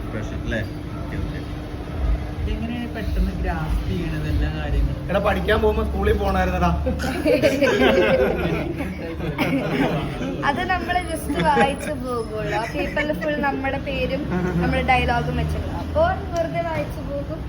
Expression അല്ലേ okay പെട്ടെന്ന് grasp ചെയ്യണത്? എല്ലാ കാര്യങ്ങളും. എടാ പഠിക്കാൻ പോകുമ്പോ സ്കൂളിൽ പോണായിരുന്നടാ. അത് നമ്മൾ ജസ്റ്റ് വായിച്ചു പോകുള്ളൂ. ആ പേപ്പറിൽ ഫുൾ നമ്മുടെ പേരും നമ്മുടെ ഡയലോഗും വെച്ചിട്ടുണ്ട്. അപ്പോൾ വെറുതെ വായിച്ചു പോകും.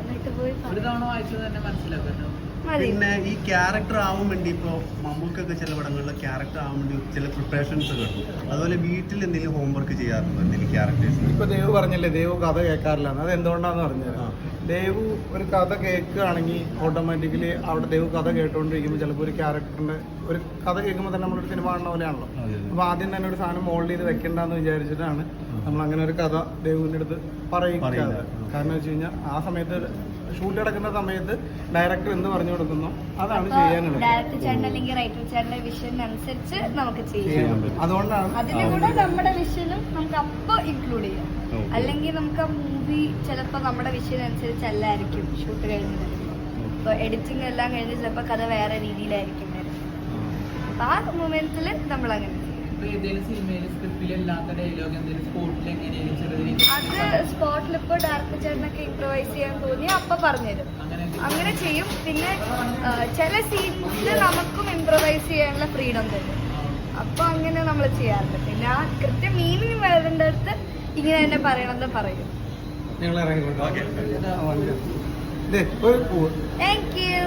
എന്നിട്ട് പോയി ഒരു. തവണ വായിച്ചത് തന്നെ മനസ്സിലാക്കല്ലോ മതി പിന്നെ ഈ ക്യാരക്ടർ ആവാൻ വേണ്ടി ഇപ്പോൾ മമ്മൂക്കൊക്കെ ചില പടങ്ങളിൽ ക്യാരക്ടർ ആവാൻ വേണ്ടി ചില പ്രിപ്പറേഷൻസ് കിട്ടും അതുപോലെ വീട്ടിൽ എന്തെങ്കിലും ഹോംവർക്ക് ചെയ്യാറുണ്ടോ? എന്തെങ്കിലും ക്യാരക്ടേഴ്സ് ഇപ്പൊ ദേവ് പറഞ്ഞല്ലേ ദേവ് കഥ കേൾക്കാറില്ല അത് എന്തുകൊണ്ടാന്ന് പറഞ്ഞത് ദേവ് ഒരു കഥ കേൾക്കുകയാണെങ്കിൽ ഓട്ടോമാറ്റിക്കലി അവിടെ ദേവ് കഥ കേട്ടുകൊണ്ടിരിക്കുമ്പോൾ ചിലപ്പോൾ ഒരു ക്യാരക്ടറിന്റെ ഒരു കഥ കേൾക്കുമ്പോൾ തന്നെ നമ്മളൊരു സിനിമ കാണുന്ന പോലെയാണല്ലോ. അപ്പൊ ആദ്യം തന്നെ ഒരു സാധനം മോൾഡ് ചെയ്ത് വെക്കണ്ടെന്ന് വിചാരിച്ചിട്ടാണ് നമ്മൾ അങ്ങനെ ഒരു കഥ ദേവുവിന്റെ അടുത്ത് പറയുന്നത്. കാരണം വെച്ച് കഴിഞ്ഞാൽ ആ സമയത്ത് ഷൂട്ട് നടക്കുന്ന സമയത്ത് ഡയറക്ടർ എന്ത് പറഞ്ഞു കൊടുക്കുന്നു? അതാണ് ചെയ്യാനുള്ളത്. ഡയറക്ടർ ചേട്ടൻ അല്ലെങ്കിൽ റൈറ്റർ ചേട്ടന്റെ വിഷൻ അനുസരിച്ച് നമുക്ക് ചെയ്യാം. അതുകൊണ്ടാണ് അതിന്റെ കൂടെ നമ്മുടെ വിഷനും നമുക്ക് അപ്പൊ ഇൻക്ലൂഡ് ചെയ്യാം. അല്ലെങ്കിൽ നമുക്ക് ആ മൂവി ചിലപ്പോൾ നമ്മുടെ വിഷൻ അനുസരിച്ചല്ലായിരിക്കും ഷൂട്ട് കഴിഞ്ഞത്. ഇപ്പൊ എഡിറ്റിംഗ് എല്ലാം കഴിഞ്ഞ് ചിലപ്പോൾ കഥ വേറെ രീതിയിലായിരിക്കും വരുന്നത്. അപ്പൊ ആ മൊമെന്റിൽ നമ്മൾ അങ്ങനെ അത് സ്പോട്ടിൽ ഇപ്പൊ ഡയറക്ടർ ചേട്ടനൊക്കെ ഇംപ്രവൈസ് ചെയ്യാൻ തോന്നി അപ്പൊ പറഞ്ഞുതരും അങ്ങനെ ചെയ്യും. പിന്നെ ചില സീൻസിൽ നമുക്കും ഇംപ്രവൈസ് ചെയ്യാനുള്ള ഫ്രീഡം തരും. അപ്പൊ അങ്ങനെ നമ്മൾ ചെയ്യാറുണ്ട്. പിന്നെ ആ കൃത്യം മീനിങ് വരേണ്ടടുത്ത് ഇങ്ങനെ തന്നെ പറയണമെന്ന് പറയും. Thank you